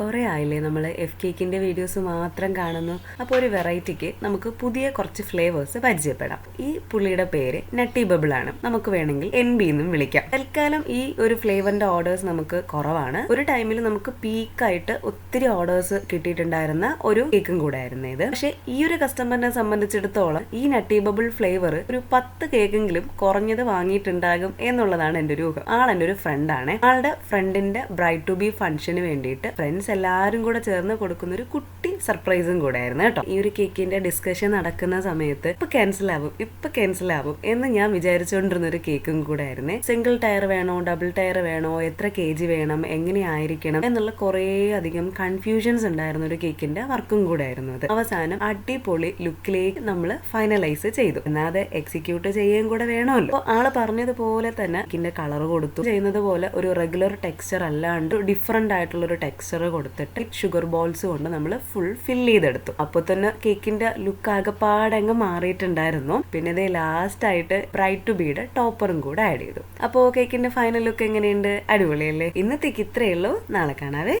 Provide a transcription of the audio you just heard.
കുറേ ആയില്ലേ നമ്മൾ എഫ് കേക്കിന്റെ വീഡിയോസ് മാത്രം കാണുന്നു. അപ്പോൾ ഒരു വെറൈറ്റിക്ക് നമുക്ക് പുതിയ കുറച്ച് ഫ്ലേവേഴ്സ് പരിചയപ്പെടാം. ഈ പുള്ളിയുടെ പേര് നട്ടി ബബിൾ ആണ്. നമുക്ക് വേണമെങ്കിൽ എൻ ബി എന്നും വിളിക്കാം. തൽക്കാലം ഈ ഒരു ഫ്ലേവറിന്റെ ഓർഡേഴ്സ് നമുക്ക് കുറവാണ്. ഒരു ടൈമിൽ നമുക്ക് പീക്കായിട്ട് ഒത്തിരി ഓർഡേഴ്സ് കിട്ടിയിട്ടുണ്ടായിരുന്ന ഒരു കേക്കും കൂടെ ആയിരുന്നു ഇത്. പക്ഷേ ഈ ഒരു കസ്റ്റമറിനെ സംബന്ധിച്ചിടത്തോളം ഈ നട്ടി ബബിൾ ഫ്ലേവർ ഒരു പത്ത് കേക്കെങ്കിലും കുറഞ്ഞത് വാങ്ങിയിട്ടുണ്ടാകും എന്നുള്ളതാണ് എന്റെ ഒരു ആൾ എന്റെ ഒരു ഫ്രണ്ടാണ് ആളുടെ ഫ്രണ്ടിന്റെ ബ്രൈറ്റ് ടു ബി ഫംഗ്ഷന് വേണ്ടിയിട്ട് ഫ്രണ്ട്സ് എല്ലാവരും കൂടെ ചേർന്ന് കൊടുക്കുന്ന ഒരു കുട്ടി സർപ്രൈസും കൂടെ ആയിരുന്നു കേട്ടോ. ഈ ഒരു കേക്കിന്റെ ഡിസ്കഷൻ നടക്കുന്ന സമയത്ത് ഇപ്പൊ ക്യാൻസൽ ആവും ഇപ്പൊ ക്യാൻസൽ ആവും എന്ന് ഞാൻ വിചാരിച്ചുകൊണ്ടിരുന്ന ഒരു കേക്കും കൂടെ ആയിരുന്നേ സിംഗിൾ ടയർ വേണോ ഡബിൾ ടയർ വേണോ എത്ര കെ ജി വേണം എങ്ങനെയായിരിക്കണം എന്നുള്ള കുറേ അധികം കൺഫ്യൂഷൻസ് ഉണ്ടായിരുന്ന ഒരു കേക്കിന്റെ വർക്കും കൂടെ ആയിരുന്നു അത്. അവസാനം അടിപൊളി ലുക്കിലേക്ക് നമ്മൾ ഫൈനലൈസ് ചെയ്തു. എന്നാൽ അത് എക്സിക്യൂട്ട് ചെയ്യുകയും കൂടെ വേണമല്ലോ. അപ്പോൾ ആൾ പറഞ്ഞതുപോലെ തന്നെ കളർ കൊടുത്തു. ചെയ്യുന്നത് പോലെ ഒരു റെഗുലർ ടെക്സ്ചർ അല്ലാണ്ട് ഡിഫറെന്റ് ആയിട്ടുള്ള ഒരു ടെക്സ്ചർ കൊടുത്തിട്ട് ഷുഗർ ബോൾസ് കൊണ്ട് നമ്മൾ ഫുൾ ഫിൽ ചെയ്തെടുത്തു. അപ്പോൾ തന്നെ കേക്കിന്റെ ലുക്ക് ആകെപ്പാടങ്ങ് മാറിയിട്ടുണ്ടായിരുന്നു. പിന്നെ ഇതേ ലാസ്റ്റ് ആയിട്ട് ബ്രൈറ്റ് ടു ബീയുടെ ടോപ്പറും കൂടെ ആഡ് ചെയ്തു. അപ്പോൾ കേക്കിന്റെ ഫൈനൽ ലുക്ക് എങ്ങനെയുണ്ട്? അടിപൊളിയല്ലേ? ഇന്നത്തേക്ക് ഇത്രയേ ഉള്ളൂ. നാളെ കാണാവേ.